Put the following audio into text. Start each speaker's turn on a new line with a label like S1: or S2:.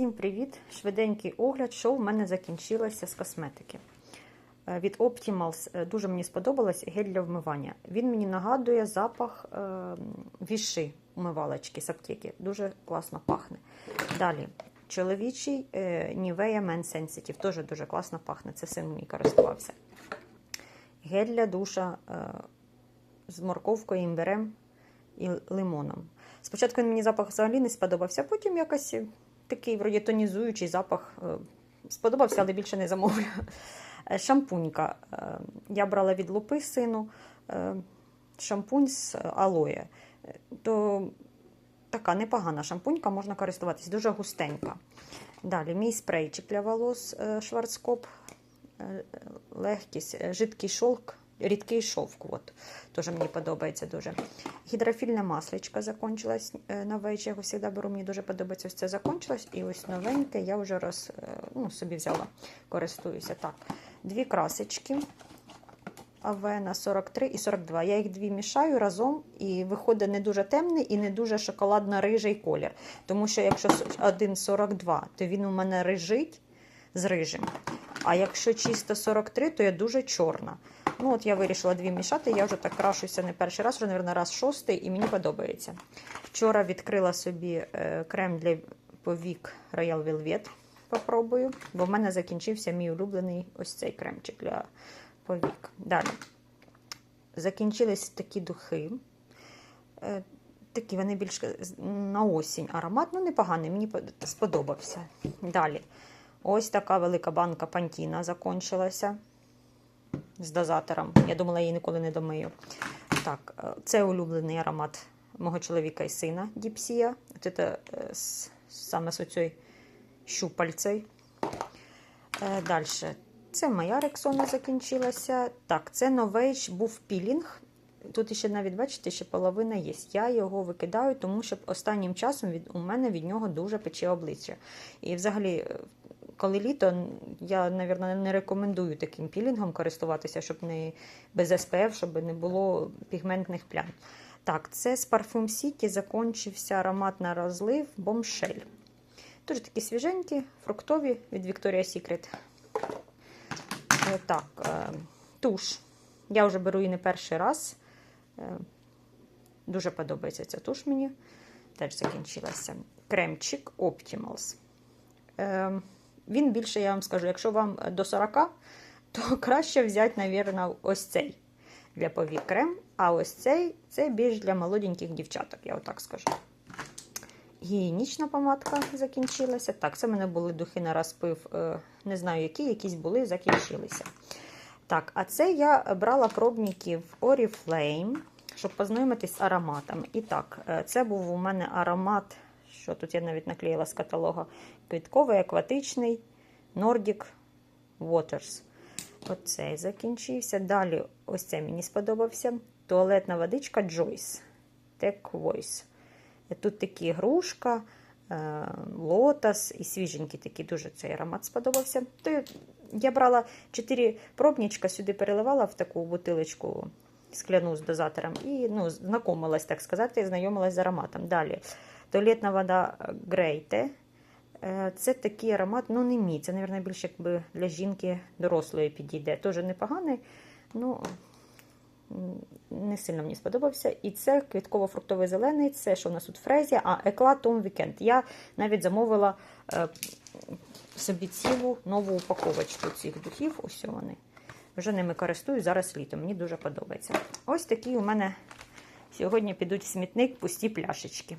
S1: Всім привіт! Швиденький огляд, що в мене закінчилося з косметики. Е, Від Optimals е, дуже мені сподобалось гель для вмивання. Він мені нагадує запах е, віши умивалочки з аптеки. Дуже класно пахне. Далі, чоловічий Nivea Men Sensitive. Теж дуже класно пахне. Це син мій користувався. Гель для душа з морковкою, імбирем і лимоном. Спочатку він мені запах взагалі не сподобався, потім якось такий вроді тонізуючий запах е, сподобався, але більше не замовлю. Е, Шампунька. Е, Я брала від лупи сину шампунь з алоє. То така непогана шампунька, можна користуватись, дуже густенька. Далі мій спрейчик для волос Шварцкоп. Легкість, жидкий шовк, рідкий шовк. От. Теж мені подобається дуже. Гідрофільна масличка закончилась е, нове, я його завжди беру, мені дуже подобається. Ось це закончилось. І ось новеньке я вже роз, е, ну, собі взяла, користуюся. Так, дві красочки. Авена 43 і 42. Я їх дві мішаю разом, і виходить не дуже темний і не дуже шоколадно-рижий колір. Тому що якщо один 42, то він у мене рижить з рижим. А якщо чисто 43, то я дуже чорна. Ну, от я вирішила дві мішати. Я вже так крашуся не перший раз, вже, мабуть, раз шостий, і мені подобається. Вчора відкрила собі е, крем для повік Royal Velvet. Попробую, бо в мене закінчився мій улюблений ось цей кремчик для повік. Далі. Закінчились такі духи. Е, Такі вони більш на осінь аромат, ну непоганий, мені сподобався. Далі. Ось така велика банка Пантіна закончилася з дозатором. Я думала, її ніколи не домию. Так, е, це улюблений аромат мого чоловіка і сина Діпсія. Це е, саме з оцею щупальцею. Е, Далі. Це моя рексона закінчилася. Так, це новейш був пілінг. Тут ще навіть, бачите, ще половина є. Я його викидаю, тому що останнім часом від, у мене від нього дуже пече обличчя. І взагалі, коли літо, я, мабуть, не рекомендую таким пілінгом користуватися, щоб не без СПФ, щоб не було пігментних плям. Так, це з Parfum City закінчився аромат на розлив Bombshell. Дуже такі свіженькі, фруктові від Victoria's Secret. Е, Так, е, туш. Я вже беру її не перший раз. Е, Дуже подобається ця туш мені. Теж закінчилася. Кремчик Optimals. Е, Він більше, я вам скажу, якщо вам до 40, то краще взяти, мабуть, ось цей для повік крем. А ось цей це більш для молоденьких дівчаток, я отак скажу. Гігієнічна помадка закінчилася. Так, це в мене були духи на розпив, е, не знаю, які, якісь були, закінчилися. Так, а це я брала пробників Oriflame, щоб познайомитись з ароматами. І так, е, це був у мене аромат, що тут я навіть наклеїла з каталога, квітковий, акватичний, Nordic Waters. Оцей закінчився. Далі, ось це мені сподобався. Туалетна водичка Joyce. Tech Voice. Тут такі грушка, е, лотос і свіженький такий дуже цей аромат сподобався. То я брала 4 пробничка, сюди переливала в таку бутилочку скляну з дозатором і ну, знайомилась, так сказати, знайомилась з ароматом. Далі туалетна вода Грейте. Е, Це такий аромат, ну не мій. Це, мабуть, більше якби для жінки дорослої підійде. Теж непоганий. ну не сильно мені сподобався. І це квітково-фруктовий зелений, це що у нас тут фрезія, а екла Том Вікенд. Я навіть замовила е, собі цілу нову упаковочку цих духів. Ось вони. Вже ними користуюсь зараз літом. Мені дуже подобається. Ось такі у мене сьогодні підуть в смітник пусті пляшечки.